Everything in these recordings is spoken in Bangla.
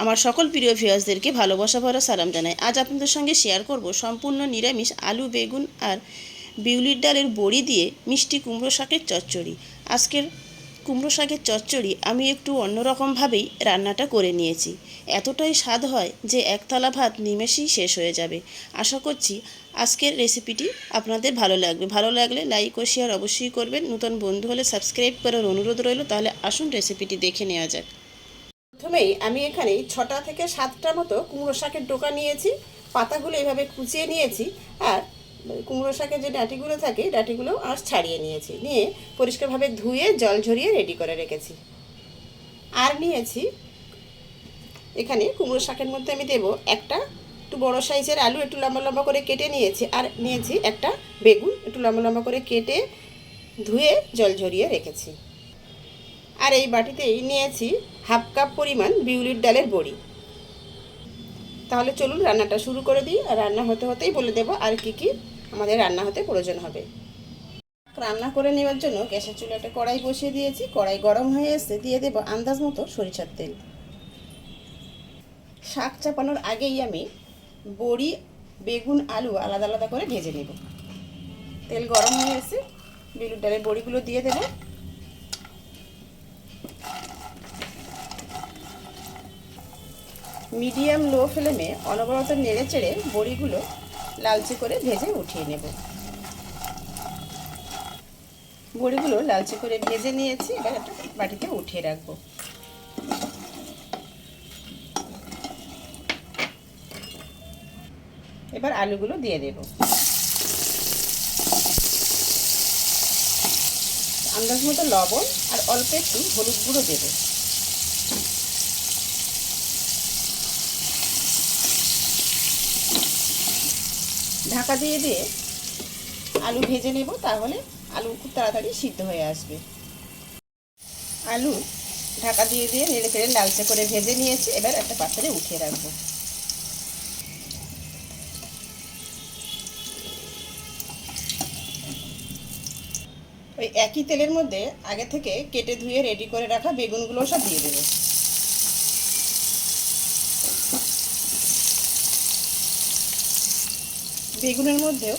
আমার সকল প্রিয় ভিউয়ার্সদেরকে ভালোবাসা ভরা সালাম জানাই। আজ আপনাদের সঙ্গে শেয়ার করব সম্পূর্ণ নিরামিষ আলু, বেগুন আর বিউলির ডালের বড়ি দিয়ে মিষ্টি কুমড়ো শাকের চচ্চড়ি। আজকের কুমড়ো শাকের চচ্চড়ি আমি একটু অন্যরকমভাবেই রান্নাটা করে নিয়েছি। এতটাই স্বাদ হয় যে একতলা ভাত নিমেষেই শেষ হয়ে যাবে। আশা করছি আজকের রেসিপিটি আপনাদের ভালো লাগবে। ভালো লাগলে লাইক ও শেয়ার অবশ্যই করবেন। নতুন বন্ধু হলে সাবস্ক্রাইব করার অনুরোধ রইল, তাহলে আসুন রেসিপিটি দেখে নেওয়া যাক। প্রথমেই আমি এখানে ছটা থেকে সাতটা মতো কুমড়ো শাকের ডোকা নিয়েছি, পাতাগুলো এভাবে কুচিয়ে নিয়েছি, আর কুমড়ো শাকের যে ডাঁটিগুলো থাকে ডাঁটিগুলো আর ছাড়িয়ে নিয়েছি, নিয়ে পরিষ্কারভাবে ধুয়ে জল ঝরিয়ে রেডি করে রেখেছি। আর নিয়েছি এখানে কুমড়ো শাকের মধ্যে আমি দেব একটা, একটু বড় সাইজের আলু, একটু লম্বা লম্বা করে কেটে নিয়েছি, আর নিয়েছি একটা বেগুন, একটু লম্বা লম্বা করে কেটে ধুয়ে জল ঝরিয়ে রেখেছি। আর এই বাটিতেই নিয়েছি হাফ কাপ পরিমাণ বিউলির ডালের বড়ি। তাহলে চলুন রান্নাটা শুরু করে দিই আর রান্না হতে হতেই বলে দেব আর কি কি আমাদের রান্না হতে প্রয়োজন হবে। রান্না করে নেওয়ার জন্য গ্যাসের চুলে একটা কড়াই বসিয়ে দিয়েছি। কড়াই গরম হয়ে এসে দিয়ে দেব আন্দাজ মতো সরিষার তেল। শাক চাপানোর আগেই আমি বড়ি, বেগুন, আলু আলাদা আলাদা করে ভেজে নেব। তেল গরম হয়ে এসে বিউলির ডালের বড়িগুলো দিয়ে দেবো। মিডিয়াম লো ফ্লেমে অনবরত নেড়ে চেড়ে বড়িগুলো লালচে করে ভেজে উঠিয়ে নেব। বড়িগুলো লালচে করে ভেজে নিয়েছি, এবার একটা বাটিতে উঠিয়ে রাখব। এবার আলুগুলো দিয়ে দেব। আন্দাজ মতো লবণ আর অল্প একটু হলুদ গুঁড়ো দেবো। ঢাকা দিয়ে দিয়ে আলু ভেজে নেব, তাহলে আলু খুব তাড়াতাড়ি সিদ্ধ হয়ে আসবে। আলু ঢাকা দিয়ে দিয়ে নেড়ে চেড়ে লালচে করে ভেজে নিয়েছি, এবার একটা পাত্রে উঠিয়ে রাখব। ওই একই তেলের মধ্যে আগে থেকে কেটে ধুয়ে রেডি করে রাখা বেগুনগুলো সব দিয়ে দেবো। বেগুনের মধ্যেও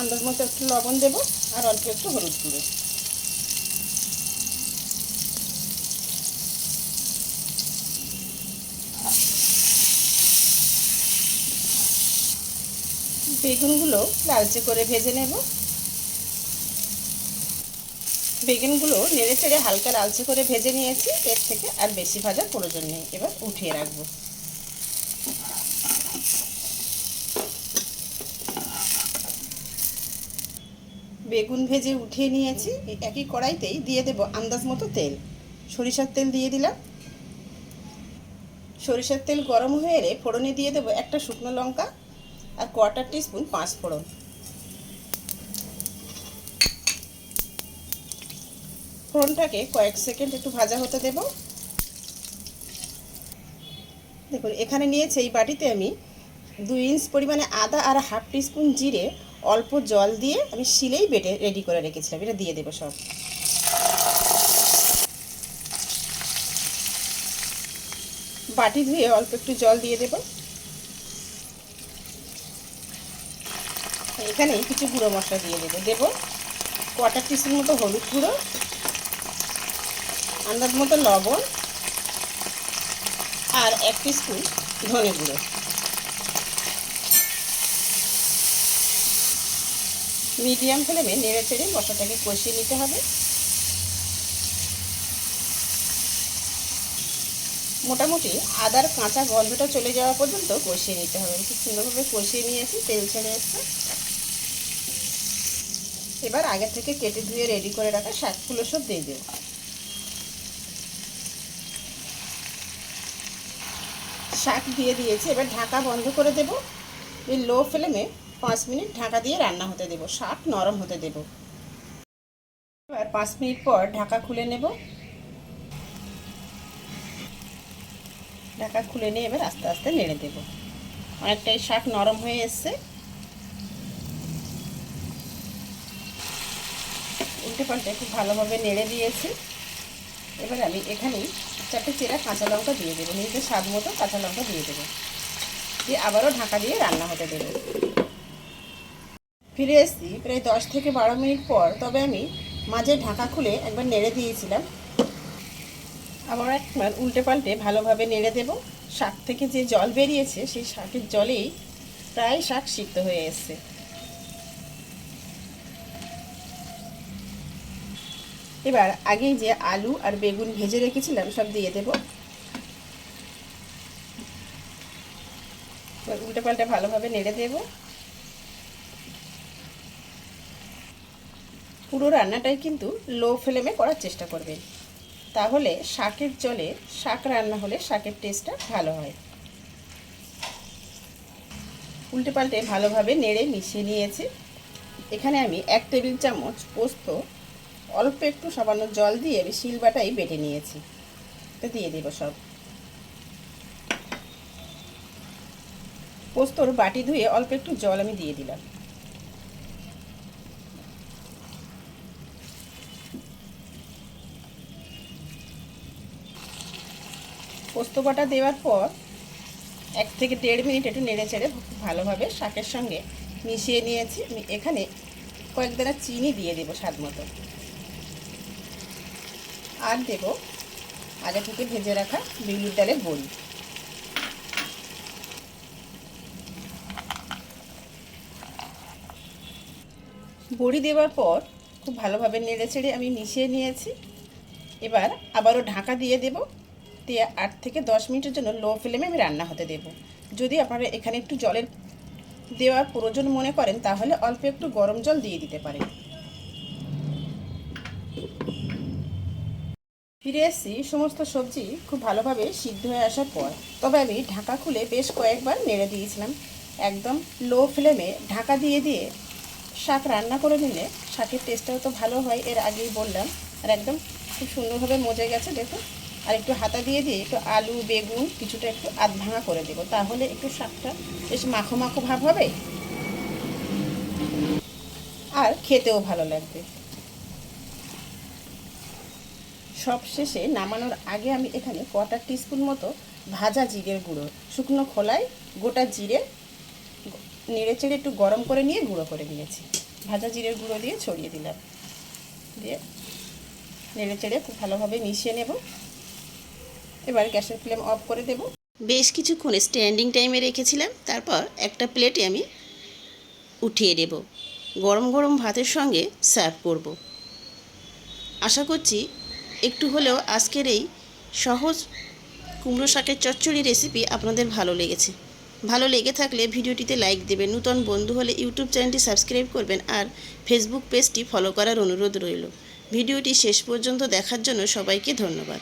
আন্দাজ মতো একটু লবণ দেবো আর অল্প একটু হলুদ গুঁড়ো। বেগুনগুলো লালচে করে ভেজে নেব। বেগুনগুলো নেড়ে চেড়ে হালকা লালচে করে ভেজে নিয়েছি, এর থেকে আর বেশি ভাজার প্রয়োজন নেই। এবার উঠিয়ে রাখব। বেগুন ভেজে উঠিয়ে নিয়েছি। একই কড়াইতেই দিয়ে দেব আন্দাজ মতো তেল। সরিষার তেল দিয়ে দিলাম। সরিষার তেল গরম হয়ে এলে ফোড়নে দিয়ে দেবো একটা শুকনো লঙ্কা আর কোয়ার্টার টিস্পুন পাঁচ ফোড়ন ফোড়নটাকে কয়েক সেকেন্ড একটু ভাজা হতে দেব। দেখুন, এখানে নিয়েছে এই বাটিতে আমি দুই ইঞ্চ পরিমাণে আদা আর হাফ টিস্পুন জিরে অল্প জল দিয়ে আমি শিলেই বেটে রেডি করে রেখেছিলাম। এটা দিয়ে দেবো সব। বাটি ধুয়ে অল্প একটু জল দিয়ে দেব। এখানে কিছু গুঁড়ো মশলা দিয়ে দেবো। দেবো কোয়াটার টিস্পুন মতো হলুদ গুঁড়ো, আন্দাজ মতো লবণ, আর এক টিস্পুন ধনে গুঁড়ো। মিডিয়াম ফ্লেমে নেড়ে চেড়ে মশলাটাকে কষিয়ে নিতে হবে। মোটামুটি আদার কাঁচা গন্ধটা চলে যাওয়া পর্যন্ত কষিয়ে নিতে হবে। খুব সুন্দরভাবে কষিয়ে নিয়েছি, তেল ছেড়ে এসছে। এবার আগে থেকে কেটে ধুয়ে রেডি করে রাখা শাকগুলো সব দিয়ে দেব। শাক দিয়ে দিয়েছি, এবার ঢাকা বন্ধ করে দেব। এই লো ফ্লেমে পাঁচ মিনিট ঢাকা দিয়ে রান্না হতে দেব, শাক নরম হতে দেব। এবার পাঁচ মিনিট পর ঢাকা খুলে নেব। ঢাকা খুলে নিয়ে এবার আস্তে আস্তে নেড়ে দেব। অনেকটাই শাক নরম হয়ে এসছে। উল্টে পাল্টে খুব ভালোভাবে নেড়ে দিয়েছি। এবার আমি এখানেই চারটে চেরা কাঁচা লঙ্কা দিয়ে দেবো। নিজেদের স্বাদ মতো কাঁচা লঙ্কা দিয়ে দেবো। দিয়ে আবারও ঢাকা দিয়ে রান্না হতে দেবো। ফিরে এসেছি, প্রায় দশ থেকে বারো মিনিট পর, তবে আমি মাঝে ঢাকা খুলে একবার নেড়ে দিয়েছিলাম। আবার একবার উল্টে পাল্টে ভালোভাবে নেড়ে দেব। শাক থেকে যে জল বেরিয়েছে, সেই শাকের জলেই প্রায় শাক সিদ্ধ হয়ে এসছে। এবার আগেই যে আলু আর বেগুন ভেজে রেখেছিলাম, সব দিয়ে দেব। উল্টে পাল্টে ভালোভাবে নেড়ে দেব। পুরো রান্নাটাই কিন্তু লো ফ্লেমে করার চেষ্টা করবেন। তাহলে শাকের জলে শাক রান্না হলে শাকের টেস্টটা ভালো হয়। উল্টে পাল্টে ভালোভাবে নেড়ে মিশিয়ে নিয়েছি। এখানে আমি এক টেবিল চামচ পোস্ত, অল্প একটু সামান্য জল দিয়ে আমি শিলবাটাই বেটে নিয়েছি। তো দিয়ে দেবো সব। পোস্তর বাটি ধুয়ে অল্প একটু জল আমি দিয়ে দিলাম। পোস্ত বাটা দেওয়ার পর এক থেকে দেড় মিনিট একটু নেড়ে চেড়ে ভালোভাবে শাকের সঙ্গে মিশিয়ে নিয়েছি। এখানে কয়েক দানা চিনি দিয়ে দেবো স্বাদ মতো। আর দেব আগে থেকে ভেজে রাখা বিউলির ডালের বড়ি। বড়ি দেওয়ার পর খুব ভালোভাবে নেড়ে চেড়ে আমি মিশিয়ে নিয়েছি। এবার আবারও ঢাকা দিয়ে দেব। দিয়ে আট থেকে দশ মিনিটের জন্য লো ফ্লেমে আমি রান্না হতে দেব। যদি আপনারা এখানে একটু জলের দেওয়ার প্রয়োজন মনে করেন, তাহলে অল্প একটু গরম জল দিয়ে দিতে পারেন। ফিরে এসেছি, সমস্ত সবজি খুব ভালোভাবে সিদ্ধ হয়ে আসার পর। তবে আমি ঢাকা খুলে বেশ কয়েকবার নেড়ে দিয়েছিলাম। একদম লো ফ্লেমে ঢাকা দিয়ে দিয়ে শাক রান্না করে নিলে শাকের টেস্টটাও তো ভালো হয়, এর আগেই বললাম। আর একদম খুব সুন্দরভাবে মজে গেছে, দেখুন। আর একটু হাতা দিয়ে দিয়ে একটু আলু, বেগুন কিছুটা একটু আধ ভাঙা করে দেবো। তাহলে একটু শাকটা বেশ মাখো মাখো ভাব হবে। আর খেতেও ভালো লাগবে। সব শেষে নামানোর আগে আমি এখানে কটা টিস্পুন মতো ভাজা জিরের গুঁড়ো, শুকনো খোলায় গোটা জিরে নেড়ে চেড়ে একটু গরম করে নিয়ে গুঁড়ো করে নিয়েছি। ভাজা জিরের গুঁড়ো দিয়ে ছড়িয়ে দিলাম। দিয়ে নেড়ে চেড়ে খুব ভালোভাবে মিশিয়ে নেব। এবার গ্যাসের ফ্লেম অফ করে দেব। বেশ কিছুক্ষণ স্ট্যান্ডিং টাইমে রেখেছিলাম, তারপর একটা প্লেটে আমি উঠিয়ে দেব। গরম গরম ভাতের সঙ্গে সার্ভ করব। আশা করছি একটু হলেও আজকের এই সহজ কুমড়ো শাকের চচ্চড়ি রেসিপি আপনাদের ভালো লেগেছে। ভালো লেগে থাকলে ভিডিওটিতে লাইক দেবেন, নূতন বন্ধু হলে ইউটিউব চ্যানেলটি সাবস্ক্রাইব করবেন আর ফেসবুক পেজটি ফলো করার অনুরোধ রইল। ভিডিওটি শেষ পর্যন্ত দেখার জন্য সবাইকে ধন্যবাদ।